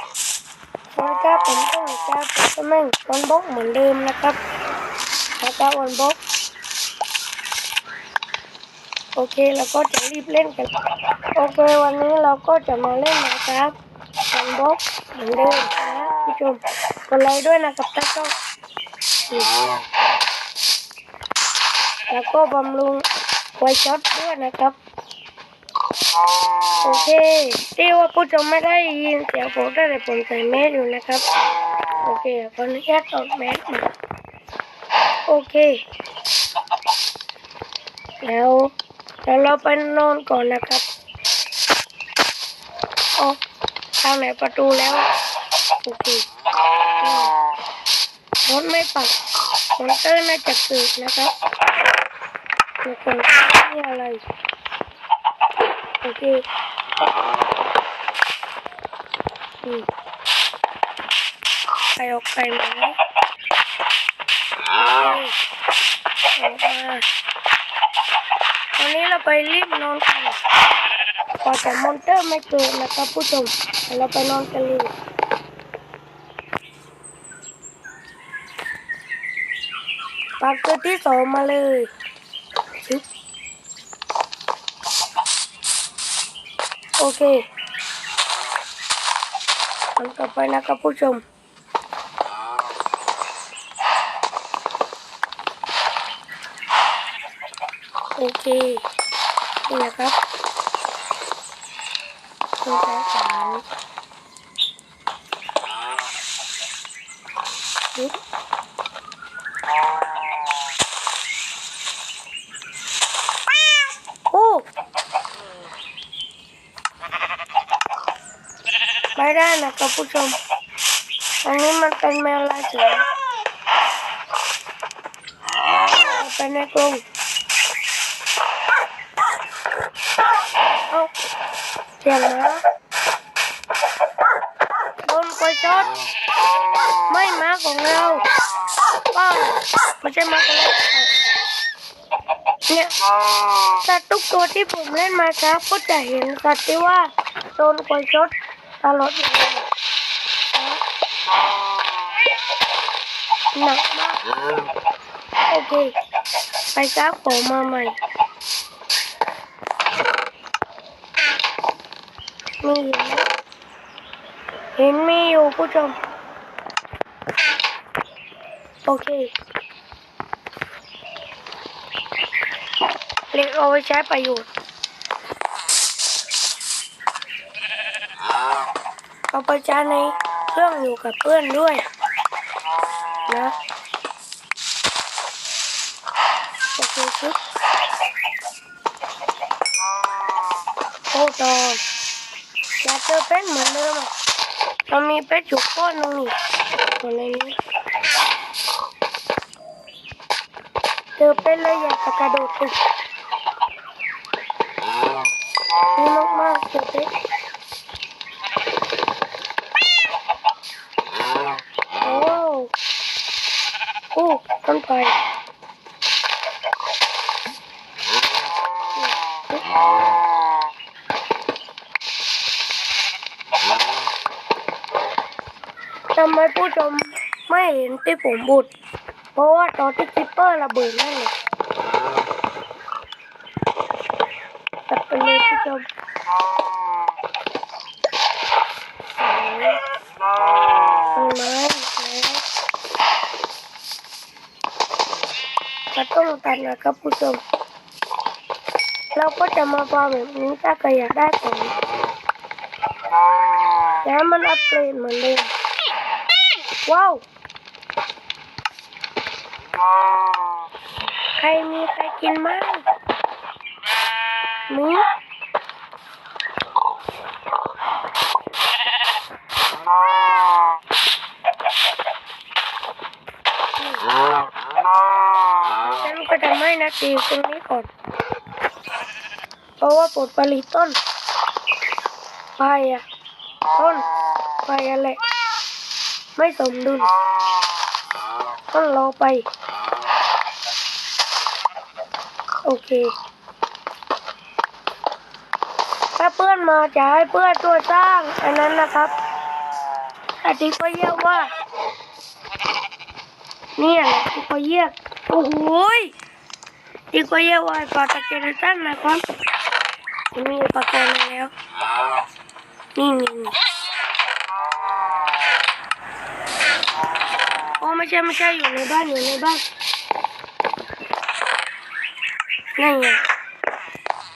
สวัสดีครับผมต้องจากสมังวันบกเหมือนเดิมนะครับนะครับวันบกโอเคเราก็จะรีบเล่นกัน โอเควันนี้เราก็จะมาเล่นนะครับวันบกเหมือนเดิมนะผู้ชมกดไลค์ด้วยนะครับถ้าชอบอืมแล้วก็บำรุงไวช็อตด้วยนะครับ โอเคที่ว่าผู้ชมไม่ได้ยินเสียงผมแต่ผมใส่แมสอยู่นะครับ โอเคขออนุญาตถอดแมสโอเค แล้วแล้วเราไปนอนก่อนนะครับโอ้ทางไหนประตูแล้ว โอเคอรถไม่ปักมอนเตอร์น่าจะเกิดนะครับทุกคนนี่อะไร โอเคอืมใครออกไปไหมโอออกมาวันนี้เราไปรีบนอนกันกว่าจะมอนเตอร์ไม่เกิดนะครับผู้ชมเดี๋ยวเราไปนอนกันเลยปากตัวที่สองมาเลยชึบ โอเคทำต่อไปนะครับผู้ชมโอเคนี่นะครับตัวแรกสามยึดโอ้ ไม่ได้นะครับผู้ชม อันนี้มันเป็นแมวลายเสือเอาไปในกรงเอาเสียงนะโดนกวยจอดไม่มาของเราป้าไม่ใช่มาของเราเนี่ยสัตว์ทุกตัวที่ผมเล่นมาครับก็จะเห็นสัตว์ที่ว่าโดนกวยจอด ตลอดเวลาหนักมากโอเค ไปครับผมมาใหม่มีเห็นไหมเห็นมีอยู่ผู้ชมโอเคเล็กเอาไว้ใช้ประโยชน์ เอาไปใช้ในเครื่องอยู่กับเพื่อนด้วยนะโอเคชุดโอ้ตออยากเจอเป็ดเหมือนเดิมอะเรามีเป็ดอยู่ก้อนหนึงนี่อยู่ในนี้เจอเป็ดเลยอยากจะกระโดดตึกดีมากๆเจอเป็ดโอ้โอ้ต้นไฟทำไมผู้ชมไม่เห็นที่ผมบุดเพราะว่าตอนที่คิปเปอร์ระเบิดนั่นเลยตัดไปเลยผู้ชมต้นไม้แล้ว กันนะครับผู้ชม เราก็จะมาฟาร์มแบบนี้ถ้าใครอยากได้ผมแล้วมันอัปเกรดเหมือนเดิมว้าวใครมีใครกินมั้งมีฉันก็ ตีตรงนี้ก่อน เพราะว่าผลผลิตต้นไปอะต้นไปอะไรไม่สมดุลต้องรอไป โอเค ถ้าเพื่อนมาจะให้เพื่อนช่วสร้างอันนั้นนะครับแต่ดีกว่าเยอะว่า เนี่ยแหละดีกว่าเยอะโอ้โห นี่ก็เยอะว่าปลาตะเกียนตั้งนะครับมีอุปกรณ์มาแล้วนี่นี่นี่โอ้ไม่ใช่ไม่ใช่อยู่ในบ้านอยู่ในบ้านนั่นไง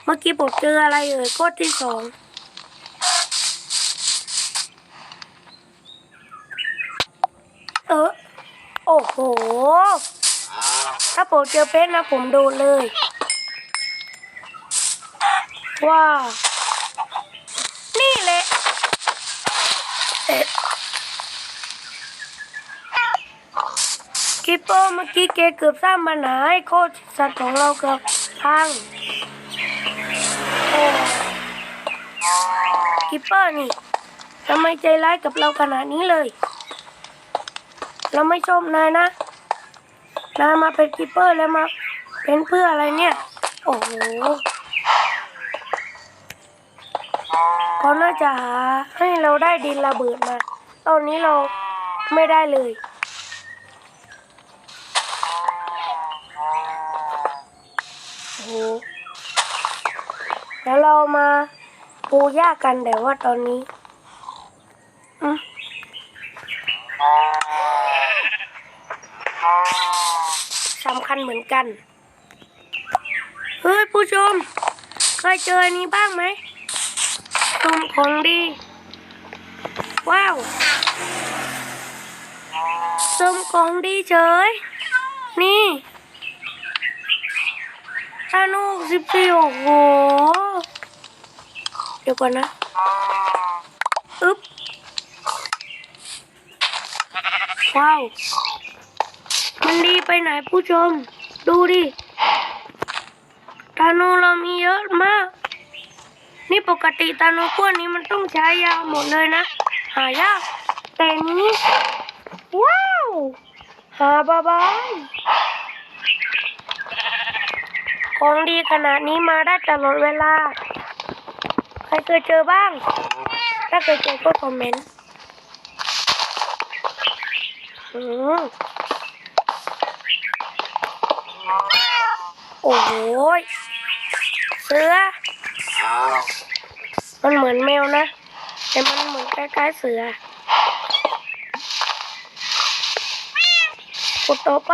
เมื่อกี้ผมเจออะไรเอ่ยโคตรที่สองเออโอ้โห ถ้าผมเจอเพชรนะผมโดนเลย ว้าว นี่แหละเอ๊ะกิปเปอร์เมื่อกี้เกเกือบสร้างปัญหาให้โคตรสัตว์ของเราเกือบพังกิปเปอร์นี่ทำไมใจร้ายกับเราขนาดนี้เลย เราไม่ชมนายนะ นามาเป็นกิปเปอร์แล้วมาเป็นเพื่ออะไรเนี่ย โอ้โหเขาน่าจะหาให้เราได้ดินระเบิดมา ตอนนี้เราไม่ได้เลย โอ้โหแล้วเรามาปูหญ้ากันแต่ว่าตอนนี้อืมสำคัญเหมือนกัน เฮ้ยผู้ชม เคยเจออันนี้บ้างไหมชมของดี ว้าวชมของดีเฉย นี่ธนูสิบสี่โอ้โห เดี๋ยวก่อนนะ อึ๊บ ว้าว มันดีไปไหนผู้ชม ดูดิธนูเรามีเยอะมาก นี่ปกติตาโนพวกนี้มันต้องใช้ยาหมดเลยนะ หายาก แต่นี้ ว้าว หาบาบายของดีขนาดนี้มาได้ตลอดเวลา ใครเคยเจอบ้าง ถ้าเคยเจอก็คอมเมนต์อืม โอ้โหเสือมันเหมือนแมวนะ แต่มันเหมือนคล้ๆเสือกดต่อไป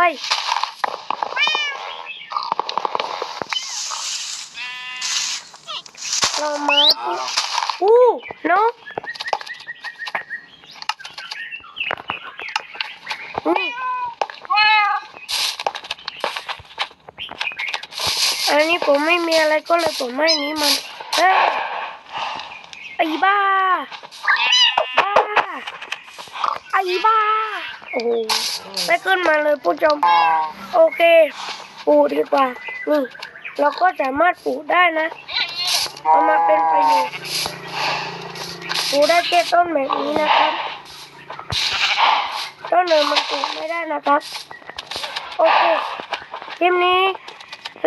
เรามาปุ๊บอู้นกอืม อันนี้ผมไม่มีอะไรก็เลยผมไม่นี้มันเฮ้ยไอ้บ้า บ้า ไอ้บ้า โอ้โหไม่ขึ้นมาเลยผู้ชม โอเคปลูกดีกว่า นี่ เราก็สามารถปลูกได้นะ เอามาเป็นประโยชน์ปลูกได้แค่ต้นแบบนี้นะครับ ต้นอื่นมันปลูกไม่ได้นะครับ โอเคคลิปนี้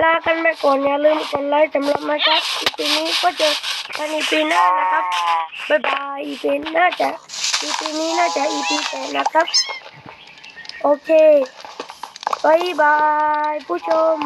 ลากันไปก่อนอย่าลืมกดไลค์สำหรับมาครับปีนี้ก็เจอกันอีปีหน้านะครับบ๊ายบายอีปีน่าจะอีปีนี้น่าจะอีปีแปดนะครับ โอเคบายบายผู้ชม